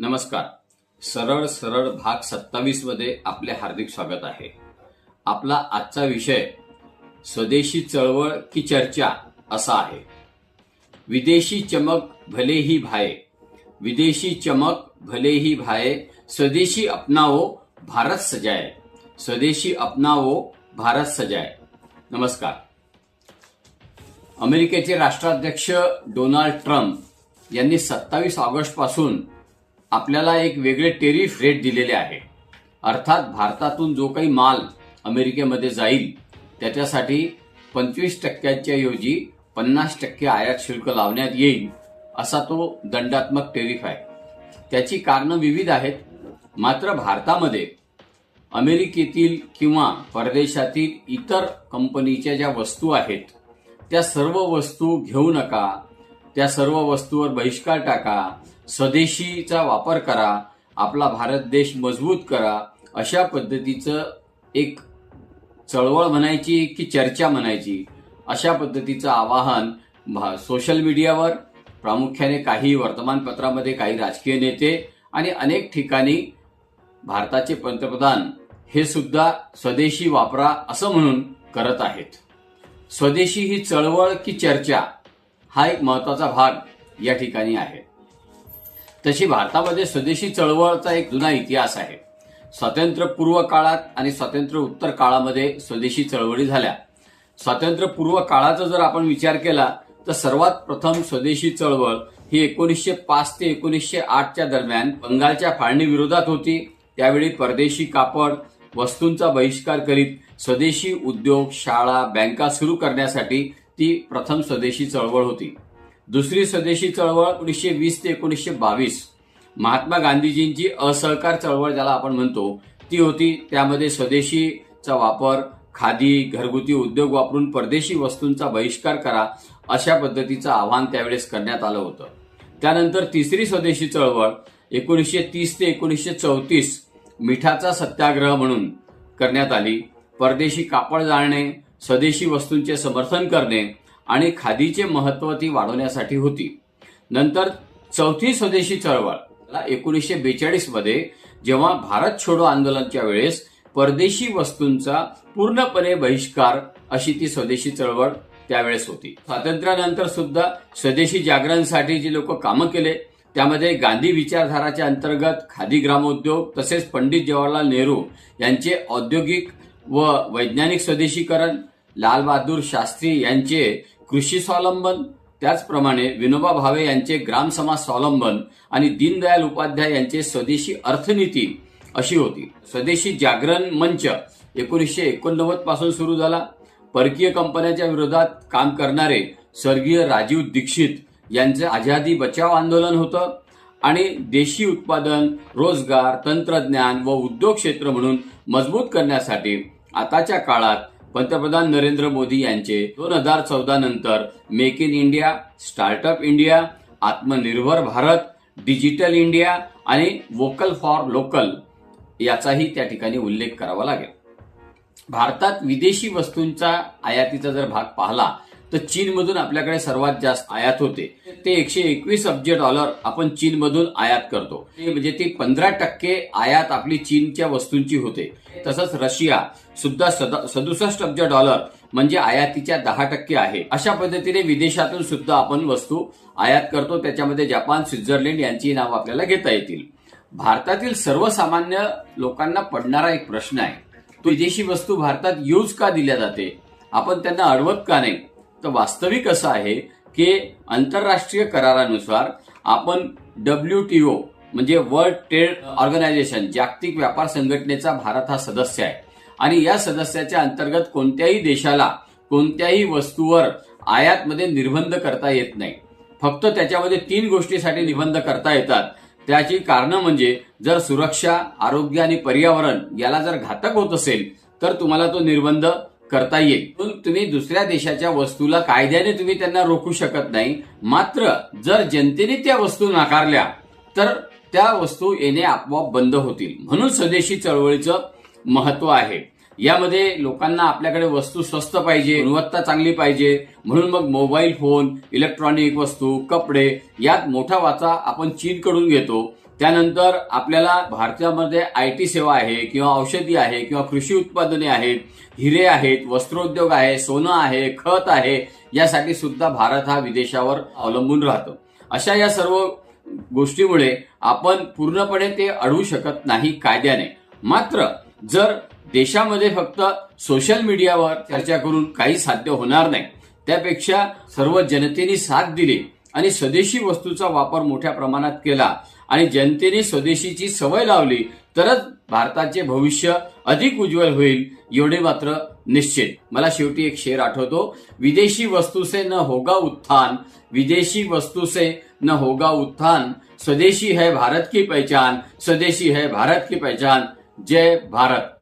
नमस्कार. सरळ सरळ भाग सत्तावीसमध्ये आपले हार्दिक स्वागत आहे. आपला आजचा विषय स्वदेशी चळवळ की चर्चा असा आहे. विदेशी चमक भले ही भाये विदेशी चमक भले ही भाये स्वदेशी अपनाओ भारत सजाय स्वदेशी अपनाओ भारत सजाय. नमस्कार. अमेरिकेचे राष्ट्राध्यक्ष डोनाल्ड ट्रम्प यांनी सत्तावीस ऑगस्टपासून आपल्याला एक वेगळे टेरिफ रेट दिलेले आहे. अर्थात भारतातून जो काही माल अमेरिकेमध्ये जाईल त्याच्यासाठी पंचवीस टक्क्याच्या ऐवजी पन्नास टक्के आयात शुल्क लावण्यात येईल असा तो दंडात्मक टेरिफ आहे. त्याची कारणं विविध आहेत. मात्र भारतामध्ये अमेरिकेतील किंवा परदेशातील इतर कंपनीच्या ज्या वस्तू आहेत त्या सर्व वस्तू घेऊ नका त्या सर्व वस्तूवर बहिष्कार टाका स्वदेशीचा वापर करा आपला भारत देश मजबूत करा अशा पद्धतीचं एक चळवळ म्हणायची की चर्चा म्हणायची अशा पद्धतीचं आवाहन भा- सोशल मीडियावर प्रामुख्याने काही वर्तमानपत्रामध्ये काही राजकीय नेते आणि अनेक ठिकाणी भारताचे पंतप्रधान हे सुद्धा स्वदेशी वापरा असं म्हणून करत आहेत. स्वदेशी ही चळवळ की चर्चा हा एक महत्त्वाचा भाग या ठिकाणी आहे. तशी भारतामध्ये स्वदेशी चळवळचा एक जुना इतिहास आहे. स्वातंत्र्यपूर्व काळात आणि स्वातंत्र्य उत्तर काळामध्ये स्वदेशी चळवळी झाल्या. स्वातंत्र्यपूर्व काळाचा जर आपण विचार केला तर सर्वात प्रथम स्वदेशी चळवळ ही एकोणीसशे पाच ते एकोणीसशे आठच्या दरम्यान बंगालच्या फाळणी विरोधात होती. त्यावेळी परदेशी कापड वस्तूंचा बहिष्कार करीत स्वदेशी उद्योग शाळा बँका सुरू करण्यासाठी ती प्रथम स्वदेशी चळवळ होती. दुसरी स्वदेशी चळवळ एकोणीसशे वीस ते एकोणीसशे बावीस. महात्मा गांधीजींची असहकार चळवळ ज्याला आपण म्हणतो ती होती त्यामध्ये स्वदेशीचा वापर खादी घरगुती उद्योग वापरून परदेशी वस्तूंचा बहिष्कार करा अशा पद्धतीचं आव्हान त्यावेळेस करण्यात आलं होतं. त्यानंतर तिसरी स्वदेशी चळवळ एकोणीसशे तीस ते एकोणीसशे चौतीस मिठाचा सत्याग्रह म्हणून करण्यात आली. परदेशी कापड जाळणे स्वदेशी वस्तूंचे समर्थन करणे आणि खादीचे महत्त्व ती वाढवण्यासाठी होती. नंतर चौथी स्वदेशी चळवळ एकोणीसशे बेचाळीसमध्ये जेव्हा भारत छोडो आंदोलनच्या वेळेस परदेशी वस्तूंचा पूर्णपणे बहिष्कार अशी ती स्वदेशी चळवळ त्यावेळेस होती. स्वातंत्र्यानंतर सुद्धा स्वदेशी जागरणसाठी जी लोक कामं केले त्यामध्ये गांधी विचारधाराच्या अंतर्गत खादी ग्रामोद्योग तसेच पंडित जवाहरलाल नेहरू यांचे औद्योगिक व वैज्ञानिक स्वदेशीकरण लाल बहादूर शास्त्री यांचे कृषी स्वावलंबन त्याचप्रमाणे विनोबा भावे यांचे ग्राम समाज स्वावलंबन आणि दीनदयाल उपाध्याय यांचे स्वदेशी अर्थनीती अशी होती. स्वदेशी जागरण मंच एकोणीसशे एकोणनव्वदपासून सुरू झाला. परकीय कंपन्यांच्या विरोधात काम करणारे स्वर्गीय राजीव दीक्षित यांचं आझादी बचाव आंदोलन होतं आणि देशी उत्पादन रोजगार तंत्रज्ञान व उद्योग क्षेत्र म्हणून मजबूत करण्यासाठी आताच्या काळात पंतप्रधान नरेंद्र मोदी यांचे दोन हजार चौदा नंतर make in India startup India Atmanirbhar Bharat digital India आणि वोकल फॉर लोकल याचाही त्या ठिकाणी उल्लेख करावा लागेल. भारतात विदेशी वस्तूंचा आयातीचा जर भाग पाहिला तर चीनमधून आपल्याकडे सर्वात जास्त आयात होते. ते एकशे एकवीस अब्ज डॉलर आपण चीनमधून आयात करतो. म्हणजे ती पंधरा टक्के आयात आपली चीनच्या वस्तूंची होते. तसंच रशिया सुद्धा सदुसष्ट अब्ज डॉलर म्हणजे आयातीच्या दहा टक्के आहे. अशा पद्धतीने विदेशातून सुद्धा आपण वस्तू आयात करतो. त्याच्यामध्ये जपान स्वित्झर्लंड यांची नाव आपल्याला घेता येतील. भारतातील सर्वसामान्य लोकांना पडणारा एक प्रश्न आहे. तो विदेशी वस्तू भारतात यूज का दिल्या जाते? आपण त्यांना अडवत का नाही? तर वास्तविक असं आहे की आंतरराष्ट्रीय करारानुसार आपण डब्ल्यू टी ओ म्हणजे वर्ल्ड ट्रेड ऑर्गनायझेशन जागतिक व्यापार संघटनेचा भारत हा सदस्य आहे. आणि या सदस्याच्या अंतर्गत कोणत्याही देशाला कोणत्याही वस्तूवर आयातमध्ये निर्बंध करता येत नाही. फक्त त्याच्यामध्ये तीन गोष्टीसाठी निबंध करता येतात. त्याची कारणं म्हणजे जर सुरक्षा आरोग्य आणि पर्यावरण याला जर घातक होत असेल तर तुम्हाला तो निर्बंध करता येईल. पण तुम्ही दुसऱ्या देशाच्या वस्तूला कायद्याने तुम्ही त्यांना रोखू शकत नाही. मात्र जर जनतेने त्या वस्तू नाकारल्या तर त्या वस्तू येणे आपोआप बंद होतील. म्हणून स्वदेशी चळवळीचं महत्त्व आहे. यामध्ये लोकांना आपल्याकडे वस्तू स्वस्त पाहिजे गुणवत्ता चांगली पाहिजे. म्हणून मग मोबाईल फोन इलेक्ट्रॉनिक वस्तू कपडे यात मोठा वाचा आपण चीनकडून घेतो. त्यानंतर आपल्याला भारतामध्ये आय टी सेवा आहे किंवा औषधी आहे किंवा कृषी उत्पादने आहेत हिरे आहेत वस्त्रोद्योग आहे सोनं आहे खत आहे यासाठी सुद्धा भारत हा विदेशावर अवलंबून राहतो. अशा या सर्व गोष्टीमुळे आपण पूर्णपणे ते अडवू शकत नाही कायद्याने. मात्र जर देशामध्ये फक्त सोशल मीडियावर चर्चा करून काही साध्य होणार नाही त्यापेक्षा सर्व जनतेने साथ दिली आणि स्वदेशी वस्तूचा वापर मोठ्या प्रमाणात केला आणि जनतेने स्वदेशीची सवय लावली तरच भारताचे भविष्य अधिक उज्ज्वल होईल एवढे मात्र निश्चित. मला शेवटी एक शेर आठवतो विदेशी वस्तू से न होगा उत्थान विदेशी वस्तू से न होगा उत्थान स्वदेशी है भारत की पहचान स्वदेशी है भारत की पहचान जय भारत।